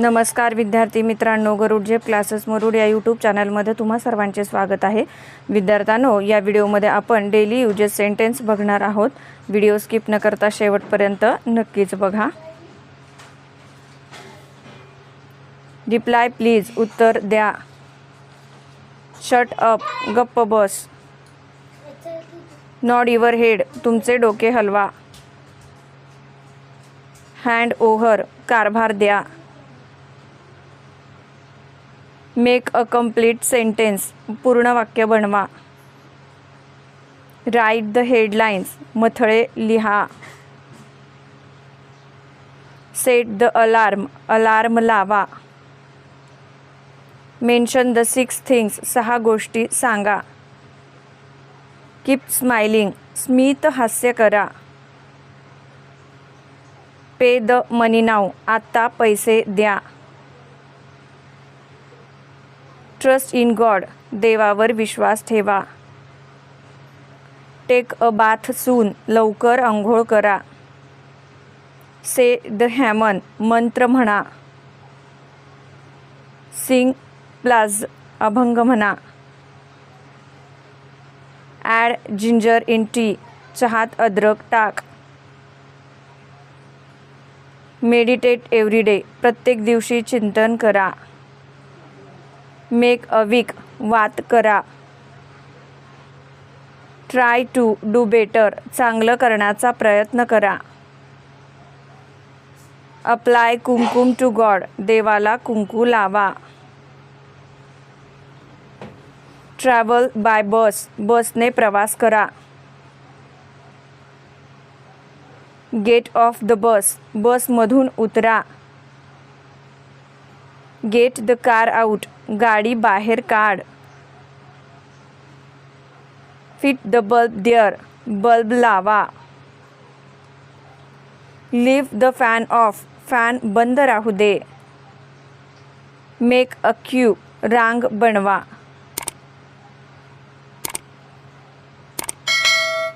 नमस्कार विद्यार्थी मित्रांनो गरुड जेप क्लासेस मरुड या यूट्यूब चॅनलमध्ये तुम्हा सर्वांचे स्वागत आहे. विद्यार्थ्यांनो या व्हिडिओमध्ये आपण डेली युजेस सेंटेन्स बघणार आहोत. व्हिडिओ स्किप न करता शेवटपर्यंत नक्कीच बघा. रिप्लाय प्लीज उत्तर द्या. शट अप गप्प बस. नॉड युअर हेड तुमचे डोके हलवा. हँड ओव्हर कारभार द्या. मेक अ कंप्लीट सेंटेन्स पूर्ण वाक्य बनवा. राईट द हेडलाईन्स मथळे लिहा. सेट द अलार्म अलार्म लावा. मेन्शन द सिक्स थिंग्स सहा गोष्टी सांगा. कीप स्माइलिंग स्मित हास्य करा. पे द मनी नाव आत्ता पैसे द्या. ट्रस्ट इन गॉड देवावर विश्वास ठेवा. टेक अ बाथ सून लवकर आंघोळ करा. से द हॅमन मंत्र म्हणा. सिंग प्लाज अभंग म्हणा. ॲड जिंजर इन टी चहात अद्रक टाक. मेडिटेट एव्हरी डे प्रत्येक दिवशी चिंतन करा. मेक अ वीक वात करा. ट्राय टू डू बेटर चांगलं करण्याचा प्रयत्न करा. अप्लाय कुंकुम टू गॉड देवाला कुंकू लावा. ट्रॅव्हल बाय बस बसने प्रवास करा. गेट ऑफ द बस बसमधून उतरा. गेट द कार आऊट गाडी बाहेर काढ. Fit the bulb there bulb लावा. Leave the fan off fan बंद राहू दे. मेक अ क्यू रांग बनवा.